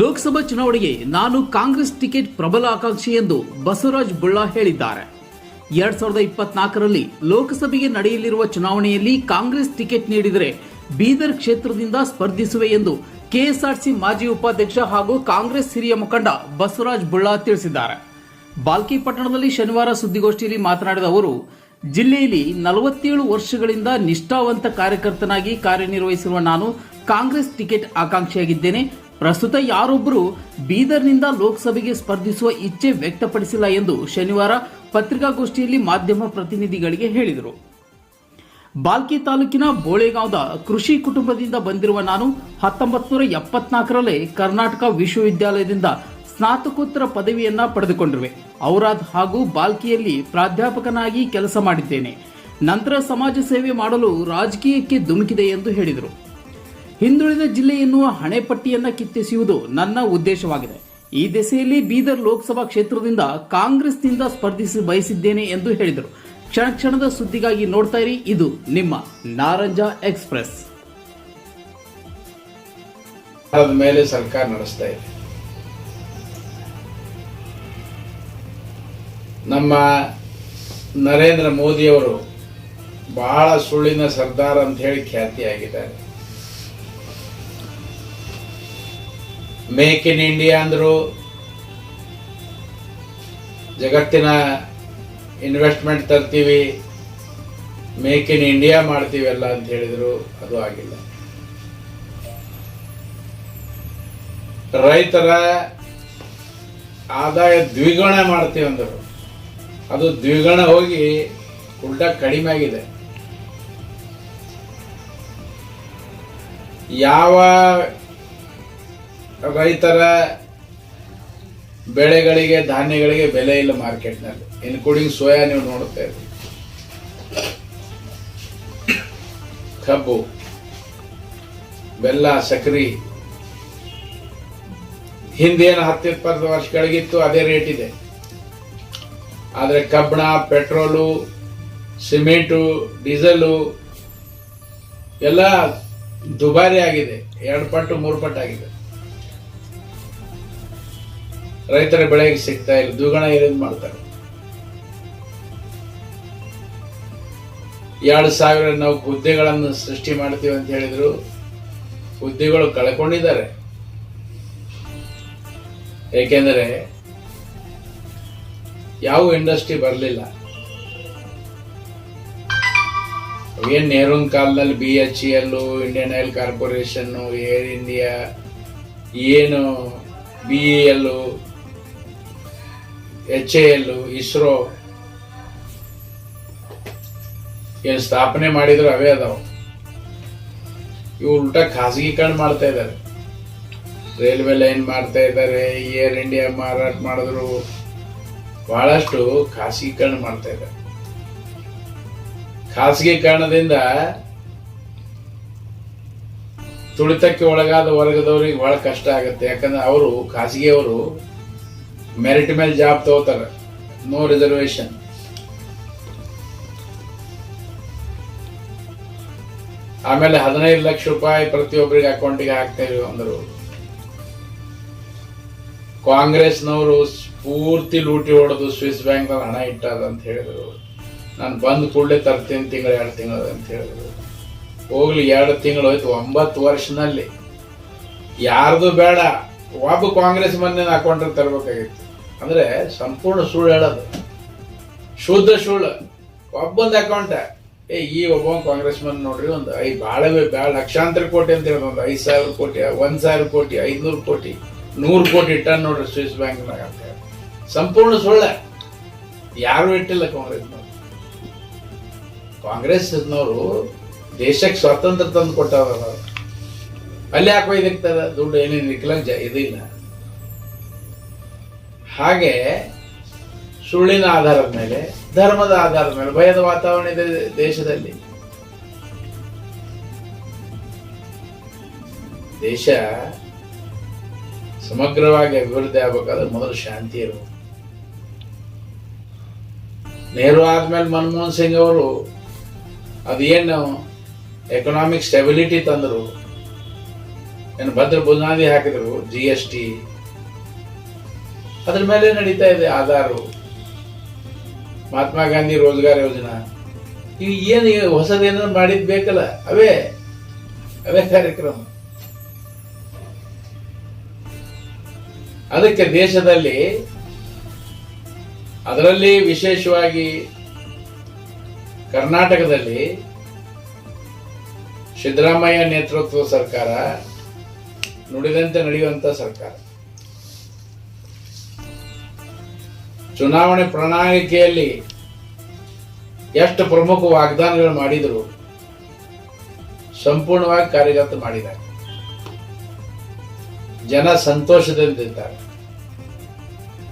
ಲೋಕಸಭಾ ಚುನಾವಣೆಗೆ ನಾನು ಕಾಂಗ್ರೆಸ್ ಟಿಕೆಟ್ ಪ್ರಬಲ ಆಕಾಂಕ್ಷಿ ಎಂದು ಬಸವರಾಜ್ ಬುಳ್ಳಾ ಹೇಳಿದ್ದಾರೆ. ಎರಡ್ ಸಾವಿರದ ಇಪ್ಪತ್ನಾಲ್ಕರಲ್ಲಿ ಲೋಕಸಭೆಗೆ ನಡೆಯಲಿರುವ ಚುನಾವಣೆಯಲ್ಲಿ ಕಾಂಗ್ರೆಸ್ ಟಿಕೆಟ್ ನೀಡಿದರೆ ಬೀದರ್ ಕ್ಷೇತ್ರದಿಂದ ಸ್ಪರ್ಧಿಸುವೆ ಎಂದು ಕೆಎಸ್ಆರ್ಸಿ ಮಾಜಿ ಉಪಾಧ್ಯಕ್ಷ ಹಾಗೂ ಕಾಂಗ್ರೆಸ್ ಹಿರಿಯ ಮುಖಂಡ ಬಸವರಾಜ್ ಬುಳ್ಳಾ ತಿಳಿಸಿದ್ದಾರೆ. ಬಾಲ್ಕಿ ಪಟ್ಟಣದಲ್ಲಿ ಶನಿವಾರ ಸುದ್ದಿಗೋಷ್ಠಿಯಲ್ಲಿ ಮಾತನಾಡಿದ ಅವರು, ಜಿಲ್ಲೆಯಲ್ಲಿ ನಲವತ್ತೇಳು ವರ್ಷಗಳಿಂದ ನಿಷ್ಠಾವಂತ ಕಾರ್ಯಕರ್ತನಾಗಿ ಕಾರ್ಯನಿರ್ವಹಿಸಿರುವ ನಾನು ಕಾಂಗ್ರೆಸ್ ಟಿಕೆಟ್ ಆಕಾಂಕ್ಷಿಯಾಗಿದ್ದೇನೆ. ಪ್ರಸ್ತುತ ಯಾರೊಬ್ಬರು ಬೀದರ್ನಿಂದ ಲೋಕಸಭೆಗೆ ಸ್ಪರ್ಧಿಸುವ ಇಚ್ಛೆ ವ್ಯಕ್ತಪಡಿಸಿಲ್ಲ ಎಂದು ಶನಿವಾರ ಪತ್ರಿಕಾಗೋಷ್ಠಿಯಲ್ಲಿ ಮಾಧ್ಯಮ ಪ್ರತಿನಿಧಿಗಳಿಗೆ ಹೇಳಿದರು. ಬಾಲ್ಕಿ ತಾಲೂಕಿನ ಬೋಳೆಗಾಂವದ ಕೃಷಿ ಕುಟುಂಬದಿಂದ ಬಂದಿರುವ ನಾನು ಹತ್ತೊಂಬತ್ತು ನೂರ ಎಪ್ಪತ್ನಾಲ್ಕರಲ್ಲೇ ಕರ್ನಾಟಕ ವಿಶ್ವವಿದ್ಯಾಲಯದಿಂದ ಸ್ನಾತಕೋತ್ತರ ಪದವಿಯನ್ನ ಪಡೆದುಕೊಂಡಿರುವೆ. ಔರಾದ್ ಹಾಗೂ ಬಾಲ್ಕಿಯಲ್ಲಿ ಪ್ರಾಧ್ಯಾಪಕನಾಗಿ ಕೆಲಸ ಮಾಡಿದ್ದೇನೆ. ನಂತರ ಸಮಾಜ ಸೇವೆ ಮಾಡಲು ರಾಜಕೀಯಕ್ಕೆ ಧುಮುಕಿದೆ ಎಂದು ಹೇಳಿದರು. ಹಿಂದುಳಿದ ಜಿಲ್ಲೆ ಎನ್ನುವ ಹಣೆಪಟ್ಟಿಯನ್ನ ಕಿತ್ತೆಸೆಯುವುದು ನನ್ನ ಉದ್ದೇಶವಾಗಿದೆ. ಈ ದಿಸೆಯಲ್ಲಿ ಬೀದರ್ ಲೋಕಸಭಾ ಕ್ಷೇತ್ರದಿಂದ ಕಾಂಗ್ರೆಸ್ನಿಂದ ಸ್ಪರ್ಧಿಸಿ ಬಯಸಿದ್ದೇನೆ ಎಂದು ಹೇಳಿದರು. ಕ್ಷಣ ಕ್ಷಣದ ಸುದ್ದಿಗಾಗಿ ನೋಡ್ತಾ ಇರಿ, ಇದು ನಿಮ್ಮ ನಾರಂಜ ಎಕ್ಸ್ಪ್ರೆಸ್. ಮೇಲೆ ಸರ್ಕಾರ ನಡೆಸ್ತಾ ಇದೆ. ನಮ್ಮ ನರೇಂದ್ರ ಮೋದಿಯವರು ಬಹಳ ಸುಳ್ಳಿನ ಸರ್ದಾರ್ ಅಂತ ಹೇಳಿ ಖ್ಯಾತಿಯಾಗಿದ್ದಾರೆ. ಮೇಕ್ ಇನ್ ಇಂಡಿಯಾ ಅಂದರು ಜಗತ್ತಿನ ಇನ್ವೆಸ್ಟ್ಮೆಂಟ್ ತರ್ತೀವಿ ಮೇಕ್ ಇನ್ ಇಂಡಿಯಾ ಮಾಡ್ತೀವಲ್ಲ ಅಂತ ಹೇಳಿದರು, ಅದು ಆಗಿಲ್ಲ. ರೈತರ ಆದಾಯ ದ್ವಿಗುಣ ಮಾಡ್ತೀವಿ ಅಂದರು. ಅದು ದ್ವಿಗುಣ ಹೋಗಿ ಉಲ್ಟಾ ಕಡಿಮೆ ಆಗಿದೆ. ಯಾವ ರೈತರ ಬೆಳೆಗಳಿಗೆ, ಧಾನ್ಯಗಳಿಗೆ ಬೆಲೆ ಇಲ್ಲ ಮಾರ್ಕೆಟ್ನಲ್ಲಿ. ಇನ್ಕ್ಲೂಡಿಂಗ್ ಸೋಯಾ ನೀವು ನೋಡುತ್ತೇವೆ ಕಬ್ಬು, ಬೆಲ್ಲ, ಸಕ್ರಿ. ಹಿಂದೇನು ಹತ್ತು ಇಪ್ಪತ್ತು ವರ್ಷಗಳಿಗಿತ್ತು ಅದೇ ರೇಟ್ ಇದೆ. ಆದರೆ ಕಬ್ಬಣ, ಪೆಟ್ರೋಲು, ಸಿಮೆಂಟು, ಡೀಸೆಲು ಎಲ್ಲ ದುಬಾರಿ ಆಗಿದೆ. ಎರಡು ಪಟ್ಟು, ಮೂರು ಪಟ್ಟು ಆಗಿದೆ. ರೈತರ ಬೆಳೆಗೆ ಸಿಗ್ತಾ ಇಲ್ಲ, ದ್ವಿಗುಣ ಏನೇನು ಮಾಡ್ತಾರೆ. ಎರಡು ಸಾವಿರ ನಾವು ಹುದ್ದೆಗಳನ್ನು ಸೃಷ್ಟಿ ಮಾಡ್ತೀವಿ ಅಂತ ಹೇಳಿದ್ರು, ಹುದ್ದೆಗಳು ಕಳ್ಕೊಂಡಿದ್ದಾರೆ. ಏಕೆಂದರೆ ಯಾವ ಇಂಡಸ್ಟ್ರಿ ಬರಲಿಲ್ಲ. ಏನು ನೆಹರೂನ್ ಕಾಲದಲ್ಲಿ B H E L Indian oil corporation Air India ಏನು B A L H A L ISRO ಏನು ಸ್ಥಾಪನೆ ಮಾಡಿದ್ರು ಅವೇ ಅದಾವ. ಇವು ಉಲ್ಟಾ ಖಾಸಗೀಕರಣ ಮಾಡ್ತಾ ಇದ್ದಾರೆ. ರೈಲ್ವೆ ಲೈನ್ ಮಾಡ್ತಾ ಇದ್ದಾರೆ, ಏರ್ ಇಂಡಿಯಾ ಮಾರಾಟ ಮಾಡಿದ್ರು. ಬಹಳಷ್ಟು ಖಾಸಗೀಕರಣ ಮಾಡ್ತಾ ಇದ್ದಾರೆ. ಖಾಸಗೀಕರಣದಿಂದ ತುಳಿತಕ್ಕೆ ಒಳಗಾದ ವರ್ಗದವ್ರಿಗೆ ಬಹಳ ಕಷ್ಟ ಆಗುತ್ತೆ. ಯಾಕಂದ್ರೆ ಅವರು ಖಾಸಗಿಯವರು ಮೆರಿಟ್ ಮೇಲೆ ಜಾಬ್ ತಗೋತಾರೆ. ನೋ ರಿಸರ್ವೇಶನ್ ಆಮೇಲೆ ಹದಿನೈದು ಲಕ್ಷ ರೂಪಾಯಿ ಪ್ರತಿಯೊಬ್ಬರಿಗೆ ಅಕೌಂಟಿಗೆ ಹಾಕ್ತೇವೆ ಅಂದರು. ಕಾಂಗ್ರೆಸ್ನವರು ಪೂರ್ತಿ ಲೂಟಿ ಹೊಡೆದು ಸ್ವಿಸ್ ಬ್ಯಾಂಕ್ ಹಣ ಇಟ್ಟದ ಅಂತ ಹೇಳಿದ್ರು. ನಾನು ಬಂದ್ ಕೂಡಲೇ ತರ್ತೀನಿ ತಿಂಗಳು ಎರಡು ತಿಂಗಳು ಅಂತ ಹೇಳಿದ್ರು. ಹೋಗ್ಲಿ, ಎರಡು ತಿಂಗಳು ಹೋಯ್ತು, ಒಂಬತ್ತು ವರ್ಷನಲ್ಲಿ ಯಾರ್ದು ಬೇಡ, ಒಬ್ಬ ಕಾಂಗ್ರೆಸ್ ಮಂದಿನ ಅಕೌಂಟ್ ತರಬೇಕಾಗಿತ್ತು. ಅಂದ್ರೆ ಸಂಪೂರ್ಣ ಸುಳ್ಳು ಹೇಳೋದು. ಶುದ್ಧ ಸುಳ್ಳು. ಒಬ್ಬೊಂದು ಅಕೌಂಟ್ ಏ. ಈ ಒಬ್ಬ ಕಾಂಗ್ರೆಸ್ ಮನ್ ನೋಡ್ರಿ, ಒಂದು ಐ ಭಾಳ ಭಾಳ ಲಕ್ಷಾಂತರ ಕೋಟಿ ಅಂತ ಹೇಳೋದು. ಒಂದು ಐದು ಸಾವಿರ ಕೋಟಿ, ಒಂದ್ ಸಾವಿರ ಕೋಟಿ, ಐದ್ನೂರು ಕೋಟಿ, ನೂರು ಕೋಟಿ ಇಟ್ಟಾನ ನೋಡ್ರಿ ಸ್ವಿಸ್ ಬ್ಯಾಂಕ್ನಾಗ ಅಂತ ಸಂಪೂರ್ಣ ಸುಳ್ಳ. ಯಾರು ಇಟ್ಟಿಲ್ಲ ಕಾಂಗ್ರೆಸ್ ಕಾಂಗ್ರೆಸ್ನವರು ದೇಶಕ್ಕೆ ಸ್ವಾತಂತ್ರ್ಯ ತಂದು ಕೊಟ್ಟವ್ರ ಅಲ್ಲಿ ಯಾಕೆ ಒಯ್ದಿರ್ತಾರೆ ದುಡ್ಡು ಏನೇನು ಇಕ್ಲಂಜ ಇದಿಲ್ಲ. ಹಾಗೆ ಸುಳ್ಳಿನ ಆಧಾರದ ಮೇಲೆ, ಧರ್ಮದ ಆಧಾರದ ಮೇಲೆ, ಭಯದ ವಾತಾವರಣ ಇದೆ ದೇಶದಲ್ಲಿ. ದೇಶ ಸಮಗ್ರವಾಗಿ ಅಭಿವೃದ್ಧಿ ಆಗ್ಬೇಕಾದ್ರೆ ಮೊದಲು ಶಾಂತಿ ಇರಬೇಕು. ನೆಹರು ಆದ್ಮೇಲೆ ಮನಮೋಹನ್ ಸಿಂಗ್ ಅವರು ಅದೇನು ಎಕನಾಮಿಕ್ ಸ್ಟೆಬಿಲಿಟಿ ತಂದರು, ಏನು ಭದ್ರ ಬುನಾದಿ ಹಾಕಿದ್ರು ಜಿ ಎಸ್ ಟಿ ಅದ್ರ ಮೇಲೆ ನಡೀತಾ ಇದೆ ಆಧಾರು ಮಹಾತ್ಮ ಗಾಂಧಿ ರೋಜ್ಗಾರ್ ಯೋಜನಾ. ಈಗ ಏನು ಹೊಸದೇನಾದ್ರು ಮಾಡಿದ್ ಬೇಕಲ್ಲ, ಅವೇ ಅವೇ ಕಾರ್ಯಕ್ರಮ. ಅದಕ್ಕೆ ದೇಶದಲ್ಲಿ ಅದರಲ್ಲಿ ವಿಶೇಷವಾಗಿ ಕರ್ನಾಟಕದಲ್ಲಿ ಸಿದ್ದರಾಮಯ್ಯ ನೇತೃತ್ವದ ಸರ್ಕಾರ ನುಡಿದಂತೆ ನಡೆಯುವಂತ ಸರ್ಕಾರ. ಚುನಾವಣೆ ಪ್ರಣಾಳಿಕೆಯಲ್ಲಿ ಎಷ್ಟು ಪ್ರಮುಖ ವಾಗ್ದಾನಗಳು ಮಾಡಿದರು, ಸಂಪೂರ್ಣವಾಗಿ ಕಾರ್ಯಗತ ಮಾಡಿದ್ದಾರೆ. ಜನ ಸಂತೋಷದಿಂದಿದ್ದಾರೆ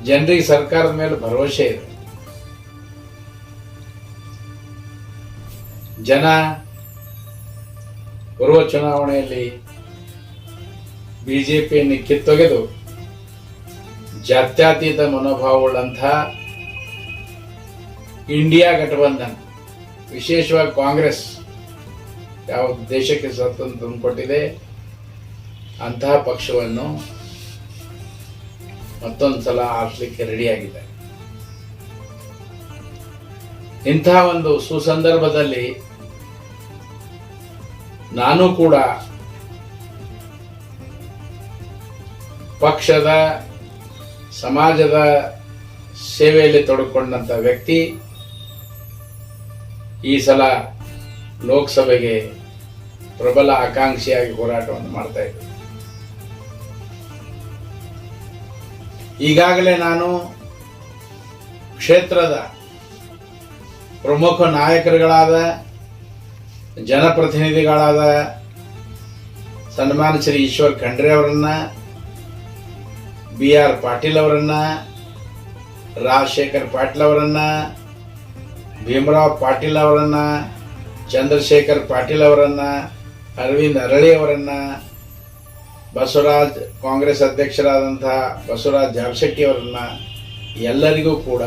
ಜನರಿಗೆ ಸರ್ಕಾರದ ಮೇಲೆ ಭರವಸೆ ಇದೆ. ಜನ ಬರುವ ಚುನಾವಣೆಯಲ್ಲಿ ಬಿಜೆಪಿಯನ್ನು ಕಿತ್ತೊಗೆದು ಜಾತ್ಯತೀತ ಮನೋಭಾವವುಳ್ಳಂತಹ ಇಂಡಿಯಾ ಗಠಬಂಧನ್, ವಿಶೇಷವಾಗಿ ಕಾಂಗ್ರೆಸ್ ಯಾವ ದೇಶಕ್ಕೆ ಸ್ವಾತಂತ್ರ್ಯ ತಂದುಕೊಟ್ಟಿದೆ, ಅಂತಹ ಪಕ್ಷವನ್ನು ಮತ್ತೊಂದು ಸಲ ಆರಿಸಲಿಕ್ಕೆ ರೆಡಿಯಾಗಿದೆ. ಇಂತಹ ಒಂದು ಸುಸಂದರ್ಭದಲ್ಲಿ ನಾನು ಕೂಡ ಪಕ್ಷದ ಸಮಾಜದ ಸೇವೆಯಲ್ಲಿ ತೊಡಕೊಂಡಂತ ವ್ಯಕ್ತಿ ಈ ಸಲ ಲೋಕಸಭೆಗೆ ಪ್ರಬಲ ಆಕಾಂಕ್ಷಿಯಾಗಿ ಹೋರಾಟವನ್ನು ಮಾಡ್ತಾ ಇದ್ದೆ. ಈಗಾಗಲೇ ನಾನು ಕ್ಷೇತ್ರದ ಪ್ರಮುಖ ನಾಯಕರುಗಳಾದ, ಜನಪ್ರತಿನಿಧಿಗಳಾದ ಸನ್ಮಾನ ಶ್ರೀ ಈಶ್ವರ್ ಖಂಡ್ರೆ ಅವರನ್ನ ಬಿ ಆರ್ ಪಾಟೀಲ್ ಅವರನ್ನ, ರಾಜಶೇಖರ್ ಪಾಟೀಲ್ ಅವರನ್ನ, ಭೀಮರಾವ್ ಪಾಟೀಲ್ ಅವರನ್ನ, ಚಂದ್ರಶೇಖರ್ ಪಾಟೀಲ್ ಅವರನ್ನ, ಅರವಿಂದ್ ಅರಳಿ ಅವರನ್ನ, ಬಸವರಾಜ್ ಕಾಂಗ್ರೆಸ್ ಅಧ್ಯಕ್ಷರಾದಂತಹ ಬಸವರಾಜ್ ಜಾರಶೆಟ್ಟಿ ಅವರನ್ನ ಎಲ್ಲರಿಗೂ ಕೂಡ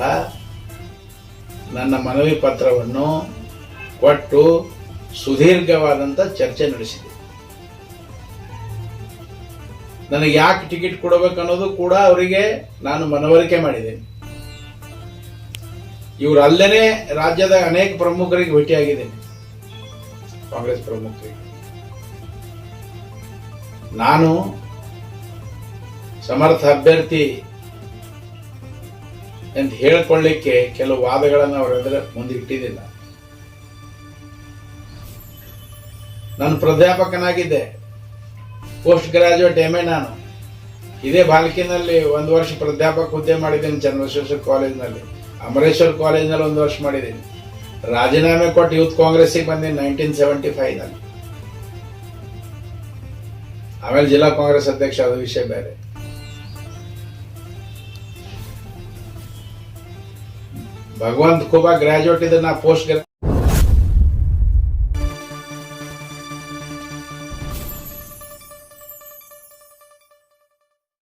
ನನ್ನ ಮನವಿ ಪತ್ರವನ್ನು ಕೊಟ್ಟು ಸುದೀರ್ಘವಾದಂಥ ಚರ್ಚೆ ನಡೆಸಿದೆ. ನನಗೆ ಯಾಕೆ ಟಿಕೆಟ್ ಕೊಡಬೇಕು ಅನ್ನೋದು ಕೂಡ ಅವರಿಗೆ ನಾನು ಮನವರಿಕೆ ಮಾಡಿದ್ದೇನೆ. ಇವರು ಅಲ್ಲೇನೆ ರಾಜ್ಯದ ಅನೇಕ ಪ್ರಮುಖರಿಗೆ ಭೇಟಿಯಾಗಿದ್ದೇನೆ ಕಾಂಗ್ರೆಸ್ ಪ್ರಮುಖರಿಗೆ. ನಾನು ಸಮರ್ಥ ಅಭ್ಯರ್ಥಿ ಅಂತ ಹೇಳ್ಕೊಳ್ಳಿಕ್ಕೆ ಕೆಲವು ವಾದಗಳನ್ನು ಅವರ ಎದುರು ಮುಂದಿಟ್ಟಿದ್ದಿಲ್ಲ. ನಾನು ಪ್ರಾಧ್ಯಾಪಕನಾಗಿದ್ದೆ. ಪೋಸ್ಟ್ ಗ್ರಾಜುಯೇಟ್ ಎಂ ಎ ನಾನು. ಇದೇ ಬಾಲ್ಕಿನಲ್ಲಿ ಒಂದು ವರ್ಷ ಪ್ರಾಧ್ಯಾಪಕ ಹುದ್ದೆ ಮಾಡಿದ್ದೀನಿ ಚಂದ್ರಶೇಖರ್ ಕಾಲೇಜ್ನಲ್ಲಿ. ಅಮರೇಶ್ವರ್ ಕಾಲೇಜ್ನಲ್ಲಿ ಒಂದು ವರ್ಷ ಮಾಡಿದ್ದೀನಿ. ರಾಜೀನಾಮೆ ಕೊಟ್ಟು ಯೂತ್ ಕಾಂಗ್ರೆಸ್ಸಿಗೆ ಬಂದೀನಿ ನೈನ್ಟೀನ್ ಸೆವೆಂಟಿ ಫೈವ್ನಲ್ಲಿ ಆಮೇಲೆ ಜಿಲ್ಲಾ ಕಾಂಗ್ರೆಸ್ ಅಧ್ಯಕ್ಷ ಆದ ವಿಷಯ ಬೇರೆ. ಭಗವಂತ ಖೂಬಾ ಗ್ರಾಜುಯೇಟ್ ಇದ್ರೆ ನಾ ಪೋಸ್ಟ್